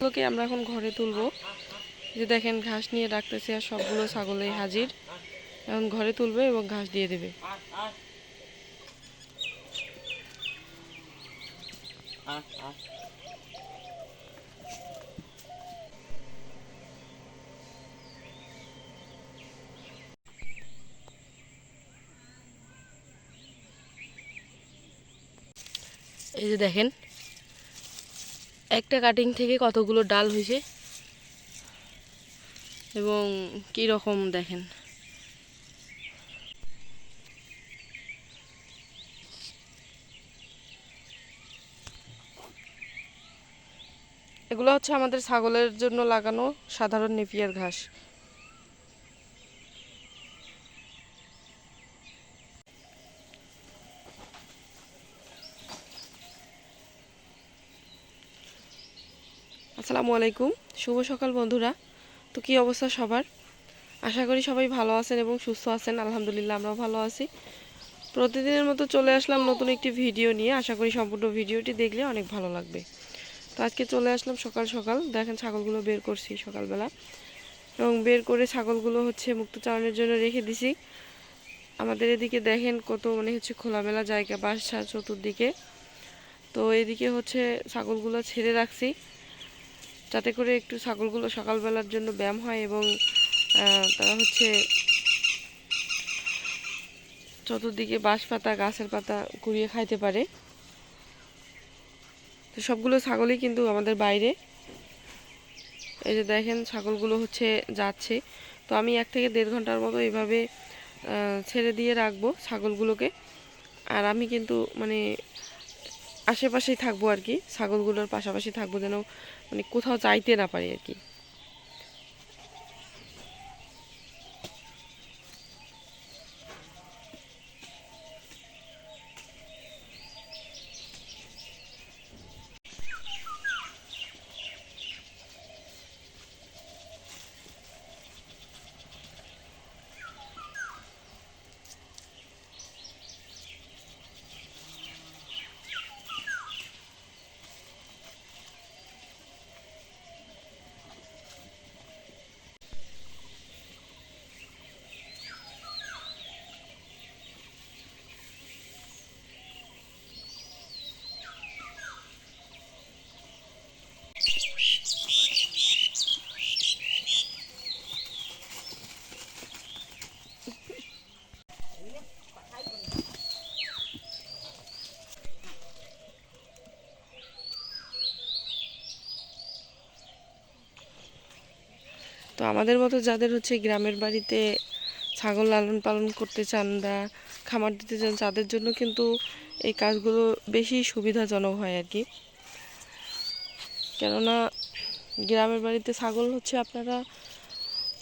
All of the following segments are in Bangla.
এগুলোকে আমরা এখন ঘরে তুলবো। যে দেখেন ঘাস নিয়ে রাখতেছে আর সবগুলো ছাগলেই হাজির। এখন ঘরে তুলবে এবং ঘাস দিয়ে দেবে। এই যে দেখেন একটা কাটিং থেকে কতগুলো ডাল হয়েছে? এবং কি রকম দেখেন? এগুলো হচ্ছে আমাদের ছাগলের জন্য লাগানো সাধারণ নেপিয়ার ঘাস। আসসালামু আলাইকুম। শুভ সকাল বন্ধুরা। তো কী অবস্থা সবার? আশা করি সবাই ভালো আছেন এবং সুস্থ আছেন। আলহামদুলিল্লাহ আমরাও ভালো আছি। প্রতিদিনের মতো চলে আসলাম নতুন একটি ভিডিও নিয়ে। আশা করি সম্পূর্ণ ভিডিওটি দেখলে অনেক ভালো লাগবে। তো আজকে চলে আসলাম সকাল সকাল। দেখেন ছাগলগুলো বের করছি সকালবেলা। এবং বের করে ছাগলগুলো হচ্ছে মুক্তচারণের জন্য রেখে দিছি। আমাদের এদিকে দেখেন কত মানে হচ্ছে খোলামেলা জায়গা, বাসা চতুর্দিকে। তো এদিকে হচ্ছে ছাগলগুলো ছেড়ে রাখছি। যাতে করে একটু ছাগলগুলো সকালবেলার জন্য ব্যায়াম হয় এবং তারা হচ্ছে চতুর্দিকে বাঁশ পাতা গাছের পাতা কুড়িয়ে খাইতে পারে। তো সবগুলো ছাগলই কিন্তু আমাদের বাইরে। এই যে দেখেন ছাগলগুলো হচ্ছে যাচ্ছে। তো আমি এক থেকে দেড় ঘণ্টার মতো এইভাবে ছেড়ে দিয়ে রাখব ছাগলগুলোকে। আর আমি কিন্তু মানে আশেপাশেই থাকব আর কি, ছাগলগুলোর পাশাপাশি থাকব যেন মানে কোথাও যাইতে না পারি আর কি। আমাদের মতো যাদের হচ্ছে গ্রামের বাড়িতে ছাগল লালন পালন করতে চান বা খামার দিতে চান, তাদের জন্য কিন্তু এই কাজগুলো বেশি সুবিধাজনক হয় আর কি। কেননা গ্রামের বাড়িতে ছাগল হচ্ছে আপনারা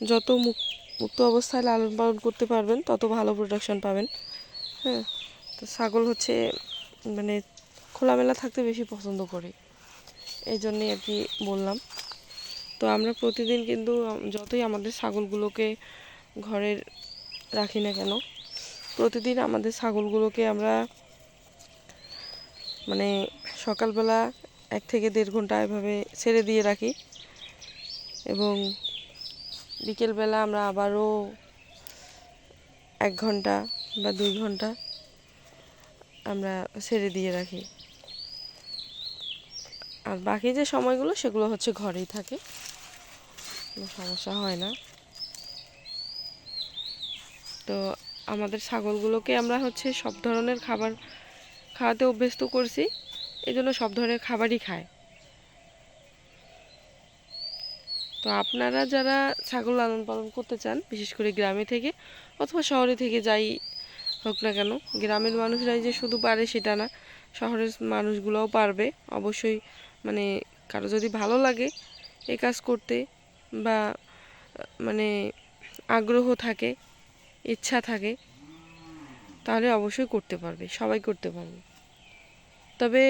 যত মুক- মুক্ত অবস্থায় লালন পালন করতে পারবেন, তত ভালো প্রোডাকশন পাবেন। হ্যাঁ তো ছাগল হচ্ছে মানে খোলামেলা থাকতে বেশি পছন্দ করে। এই জন্যই আর কি বললাম। তো আমরা প্রতিদিন কিন্তু যতই আমাদের ছাগলগুলোকে ঘরের রাখি না কেন, প্রতিদিন আমাদের ছাগলগুলোকে আমরা মানে সকালবেলা এক থেকে দেড় ঘণ্টা এভাবে ছেড়ে দিয়ে রাখি এবং বিকেলবেলা আমরা আবারও এক ঘণ্টা বা দুই ঘণ্টা আমরা ছেড়ে দিয়ে রাখি। আর বাকি যে সময়গুলো, সেগুলো হচ্ছে ঘরেই থাকে। কোনো সমস্যা হয় না। তো আমাদের ছাগলগুলোকে আমরা হচ্ছে সব ধরনের খাবার খাওয়াতে অভ্যস্ত করছি। এই জন্য সব ধরনের খাবারই খায়। তো আপনারা যারা ছাগল লালন পালন করতে চান, বিশেষ করে গ্রামে থেকে অথবা শহরে থেকে যাই হোক না কেন, গ্রামের মানুষরাই যে শুধু পারে সেটা না, শহরের মানুষগুলোও পারবে। অবশ্যই মানে কারও যদি ভালো লাগে এই কাজ করতে বা মানে আগ্রহ থাকে, ইচ্ছা থাকে, তাহলে অবশ্যই করতে পারবে, সবাই করতে পারবে। তবে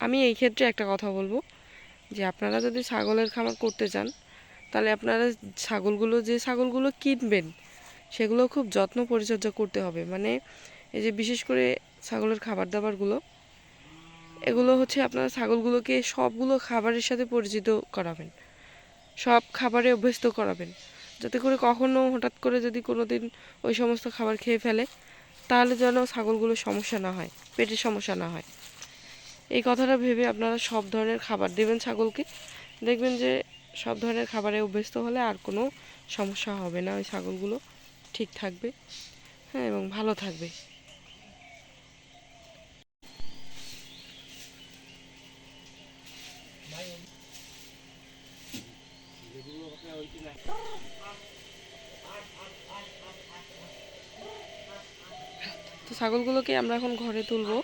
আমি এই ক্ষেত্রে একটা কথা বলব, যে আপনারা যদি ছাগলের খামার করতে চান, তাহলে আপনারা ছাগলগুলো, যে ছাগলগুলো কিনবেন, সেগুলো খুব যত্ন পরিচর্যা করতে হবে। মানে এই যে বিশেষ করে ছাগলের খাবার দাবারগুলো এগুলো হচ্ছে আপনারা ছাগলগুলোকে সবগুলো খাবারের সাথে পরিচিত করাবেন। সব খাবারে অভ্যস্ত করাবেন। যাতে করে কখনো হঠাৎ করে যদি কোনো দিন ওই সমস্ত খাবার খেয়ে ফেলে, তাহলে যেন ছাগলগুলোর সমস্যা না হয়, পেটের সমস্যা না হয়। এই কথাটা ভেবে আপনারা সব ধরনের খাবার দেবেন ছাগলকে। দেখবেন যে সব ধরনের খাবারে অভ্যস্ত হলে আর কোনো সমস্যা হবে না, ওই ছাগলগুলো ঠিক থাকবে। হ্যাঁ এবং ভালো থাকবে তো ছাগলগুলোকে আমরা এখন ঘরে তুলবো।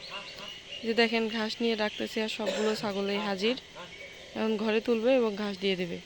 যে দেখেন, ঘাস নিয়ে ডাকতেছে আর সবগুলো ছাগলেই হাজির। এখন ঘরে তুলবে এবং ঘাস দিয়ে দেবে।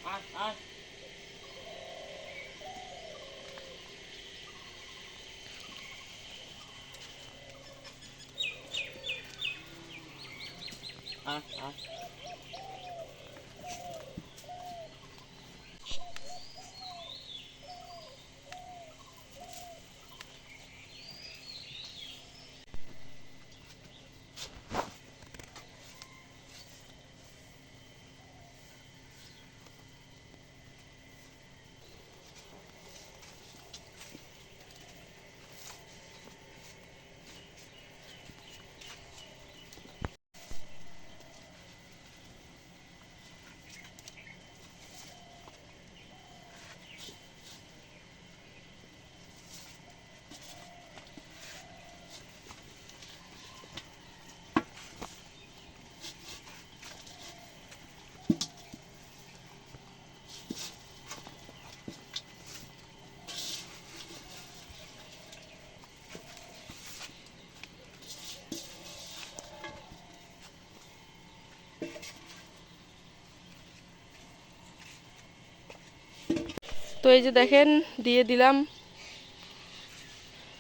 তো এই যে দেখেন, দিয়ে দিলাম।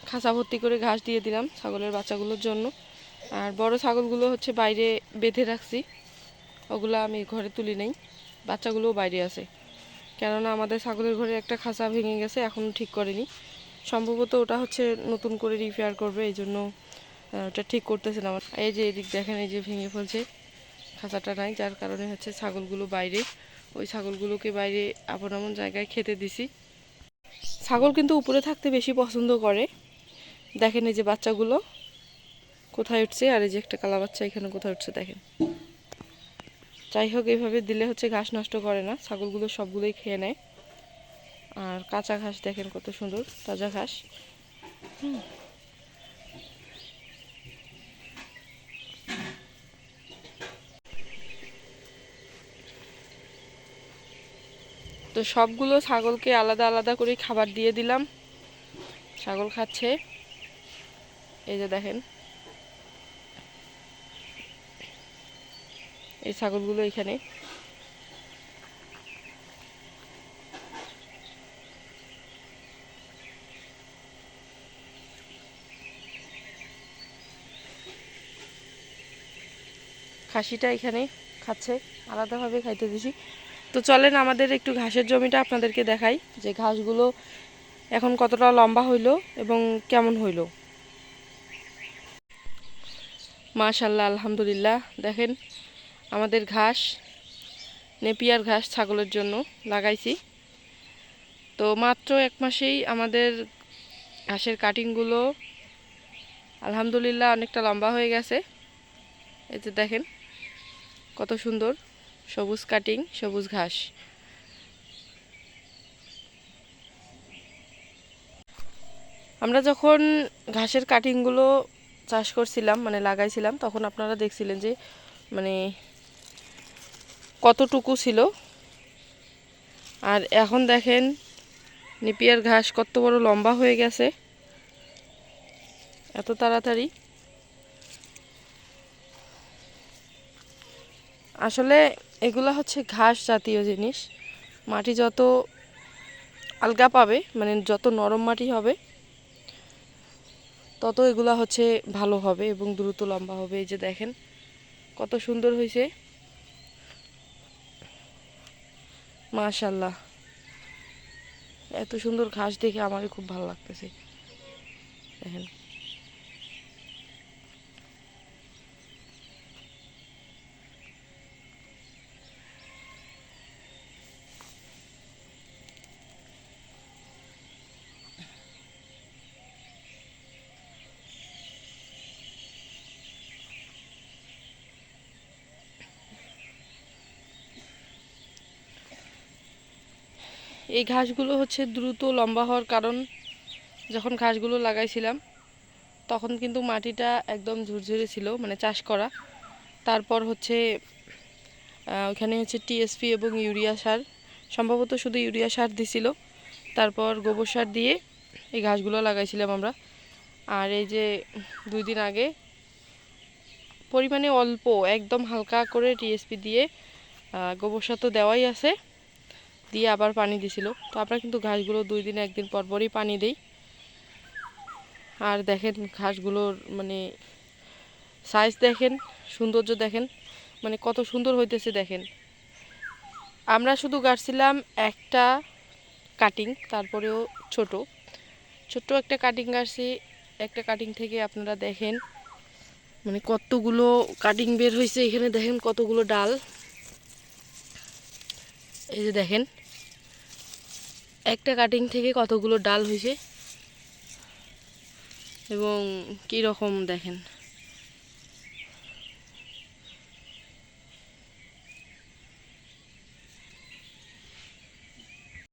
খাঁচা ভর্তি করে ঘাস দিয়ে দিলাম ছাগলের বাচ্চাগুলোর জন্য। আর বড় ছাগলগুলো হচ্ছে বাইরে বেঁধে রাখছি। ওগুলো আমি ঘরে তুলি নেই। বাচ্চাগুলোও বাইরে আছে। কেননা আমাদের ছাগলের ঘরে একটা খাঁচা ভেঙে গেছে এখনও ঠিক করেনি। সম্ভবত ওটা হচ্ছে নতুন করে রিপেয়ার করবে, এই জন্য ওটা ঠিক করতেছে না। আমার এই যে এদিক দেখেন, এই যে ভেঙে ফেলছে। খাঁচাটা নাই, যার কারণে হচ্ছে ছাগলগুলো বাইরে ওই ছাগলগুলোকে বাইরে আপন এমন জায়গায় খেতে দিছি। ছাগল কিন্তু উপরে থাকতে বেশি পছন্দ করে। দেখেন এই যে বাচ্চাগুলো কোথায় উঠছে, আর এই যে একটা কালা বাচ্চা এখানে কোথায় উঠছে দেখেন। যাই হোক এইভাবে দিলে হচ্ছে ঘাস নষ্ট করে না, ছাগলগুলো সবগুলোই খেয়ে নেয়। আর কাঁচা ঘাস দেখেন কত সুন্দর, তাজা ঘাস। হুম। তো সবগুলো ছাগলকে আলাদা আলাদা করে খাবার দিয়ে দিলাম। ছাগল খাচ্ছে। এই যে দেখেন। এই ছাগলগুলো এখানে। খাসিটা এখানে খাচ্ছে। আলাদাভাবে খাইতে দিছি। তো চলেন আমাদের একটু ঘাসের জমিটা আপনাদেরকে দেখাই, যে ঘাসগুলো এখন কতটা লম্বা হইল এবং কেমন হইল। মাশাল্লাহ আলহামদুলিল্লাহ। দেখেন, আমাদের ঘাস, নেপিয়ার ঘাস ছাগলের জন্য লাগাইছি। তো মাত্র এক মাসেই আমাদের ঘাসের কাটিংগুলো আলহামদুলিল্লাহ অনেকটা লম্বা হয়ে গেছে। এই যে দেখেন, কত সুন্দর। সবুজ কাটিং, সবুজ ঘাস। আমরা যখন ঘাসের কাটিংগুলো চাষ করছিলাম মানে লাগাইছিলাম, তখন আপনারা দেখছিলেন যে মানে কতটুকু ছিল। আর এখন দেখেন, নিপিয়ার ঘাস কত বড় লম্বা হয়ে গেছে। এত তাড়াতাড়ি। আসলে এগুলা হচ্ছে ঘাস জাতীয় জিনিস। মাটি যত আলগা পাবে মানে যত নরম মাটি হবে, তত এগুলা হচ্ছে ভালো হবে এবং দ্রুত লম্বা হবে। এই যে দেখেন কত সুন্দর হয়েছে। মাশাল্লাহ এত সুন্দর ঘাস দেখে আমারই খুব ভালো লাগতেছে। দেখেন। এই ঘাসগুলো হচ্ছে দ্রুত লম্বা হওয়ার কারণ যখন ঘাসগুলো লাগাইছিলাম, তখন কিন্তু মাটিটা একদম ঝুরঝুরে ছিল মানে চাষ করা। তারপর হচ্ছে ওখানে হচ্ছে টিএসপি এবং ইউরিয়া সার, সম্ভবত শুধু ইউরিয়া সার দিছিল। তারপর গোবর সার দিয়ে এই ঘাসগুলো লাগাইছিলাম আমরা। আর এই যে দুই দিন আগে পরিমাণে অল্প, একদম হালকা করে টিএসপি দিয়ে গোবর সার তো দেওয়াই আছে। দিয়ে আবার পানি দিছিল তো আমরা কিন্তু ঘাসগুলো দুই দিন, একদিন পর পরই পানি দিই। আর দেখেন ঘাসগুলোর মানে সাইজ দেখেন, সৌন্দর্য দেখেন মানে কত সুন্দর হইতেছে দেখেন। আমরা শুধু গাড়ছিলাম একটা কাটিং তারপরেও ছোট। ছোট্ট একটা কাটিং গাড়ছি, একটা কাটিং থেকে আপনারা দেখেন মানে কতগুলো কাটিং বের হয়েছে এখানে দেখেন কতগুলো ডাল। এই যে দেখেন একটা কাটিং থেকে কতগুলো ডাল হয়েছে এবং কী রকম দেখেন।